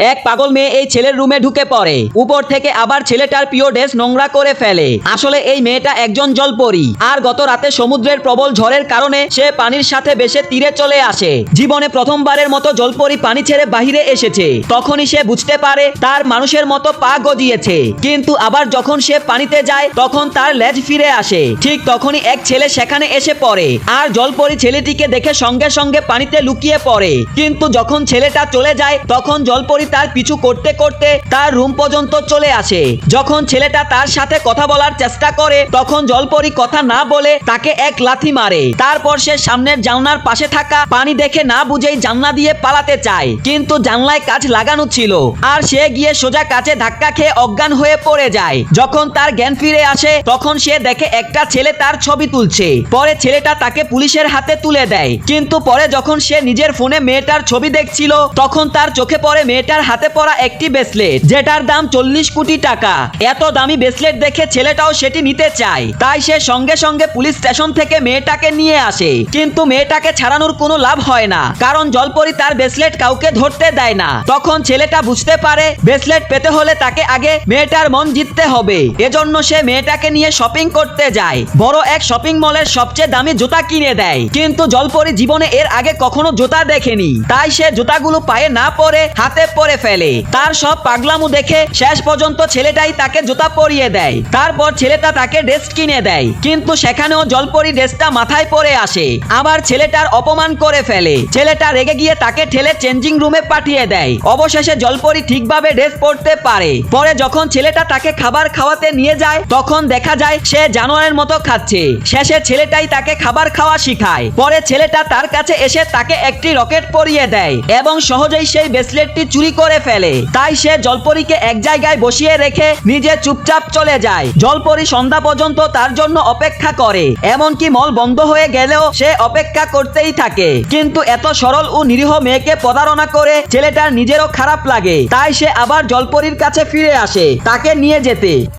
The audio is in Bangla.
এক পাগল মেয়ে এই ছেলের রুমে ঢুকে পড়ে। উপর থেকে আবার ছেলেটার প্রিয় ড্রেস নোংরা করে ফেলে। আসলে এই মেয়েটা একজন জলপরি। আর গত রাতে সমুদ্রের প্রবল ঝড়ের কারণে সে পানির সাথে বেশে তীরে চলে আসে। জীবনে প্রথমবারের মতো জলপরি পানি ছেড়ে বাহিরে এসেছে। তখনই সে বুঝতে পারে তার মানুষের মতো পা গজিয়েছে। কিন্তু আবার যখন সে পানিতে যায়, তখন তার লেজ ফিরে আসে। ঠিক তখনই এক ছেলে সেখানে এসে পড়ে। আর জলপরি ছেলেটিকে দেখে সঙ্গে সঙ্গে পানিতে লুকিয়ে পড়ে। কিন্তু যখন ছেলেটা চলে যায়, তখন জলপরি তার পিছু করতে করতে তার রুম পর্যন্ত চলে আসে। যখন ছেলেটা তার সাথে কথা বলার চেষ্টা করে, তখন জলপরি কথা না বলে তাকে এক লাথি মারে। তারপর সে সামনের জানলার পাশে থাকা পানি দেখে না বুঝেই জানলা দিয়ে পালাতে চায়। কিন্তু জানলায় কাজ লাগানো ছিল। আর সে গিয়ে সোজা কাছে ধাক্কা খেয়ে অজ্ঞান হয়ে পড়ে যায়। যখন তার জ্ঞান ফিরে আসে, তখন সে দেখে একটা ছেলে তার ছবি তুলছে। পরে ছেলেটা তাকে পুলিশের হাতে তুলে দেয়। কিন্তু পরে যখন সে নিজের ফোনে মেয়েটার ছবি দেখছিল, তখন তার চোখে পড়ে মেয়েটার হাতে পড়া একটি ব্রেসলেট যেটার দাম চল্লিশ কোটি টাকা। এত দামি ব্রেসলেট দেখে ছেলেটাও সেটি নিতে চায়। তাই সে সঙ্গে সঙ্গে পুলিশ স্টেশন থেকে মেয়েটাকে নিয়ে আসে। কিন্তু মেয়েটাকে ছাড়ানোর কোনো লাভ হয় না, কারণ জলপরি তার ব্রেসলেট কাউকে ধরতে দেয় না। তখন ছেলেটা বুঝতে পারে ব্রেসলেট পেতে হলে তাকে আগে মেয়েটার মন জিততে হবে। এজন্য সে মেয়েটাকে নিয়ে শপিং করতে যায়। বড় এক শপিং মলের সবচেয়ে দামি জুতা কিনে দেয়। কিন্তু জলপরি জীবনে এর আগে কখনো জুতা দেখেনি। তাই সে জুতাগুলো পায়ে না পরে হাতে পরে ফেলে। তার সব পাগলামু দেখে শেষ পর্যন্ত ছেলেটাই তাকে জুতা পরিয়ে দেয়। তারপর ছেলেটা তাকে ড্রেস কিনে দেয়। কিন্তু সেখানেও জলপরি ড্রেসটা মাথায় পরে আসে। আবার ছেলেটার অপমান করে ফেলে। ছেলেটা রেগে গিয়ে তাকে ঠেলে চেঞ্জিং রুমে পাঠিয়ে দেয়। অবশেষে জলপরি ঠিকভাবে ড্রেস পরতে পারে। পরে যখন ছেলেটা তাকে খাবার খাওয়াতে নিয়ে যায়, তখন দেখা যায় সে জানোয়ারের মতো খাচ্ছে। শেষে ছেলেটাই তাকে খাবার খাওয়া শিখায়। পরে ছেলেটা তার কাছে এসে তাকে একটি রকেট পরিয়ে দেয় এবং সহজেই সেই ব্রেসলেটটি চুরি করে ফেলে। তাই সে জলপরীকে এক জায়গায় বসিয়ে রেখে নিজে চুপচাপ চলে যায়। জলপরী সন্ধ্যা পর্যন্ত তার জন্য অপেক্ষা করে। এমনকি মল বন্ধ হয়ে গেলেও সে অপেক্ষা করতেই থাকে। কিন্তু এত সরল ও নিরীহ মেয়েকে প্রতারণা করে ছেলেটার নিজেরও খারাপ লাগে। তাই সে আবার জলপরীর কাছে ফিরে আসে, তাকে নিয়ে যেতে।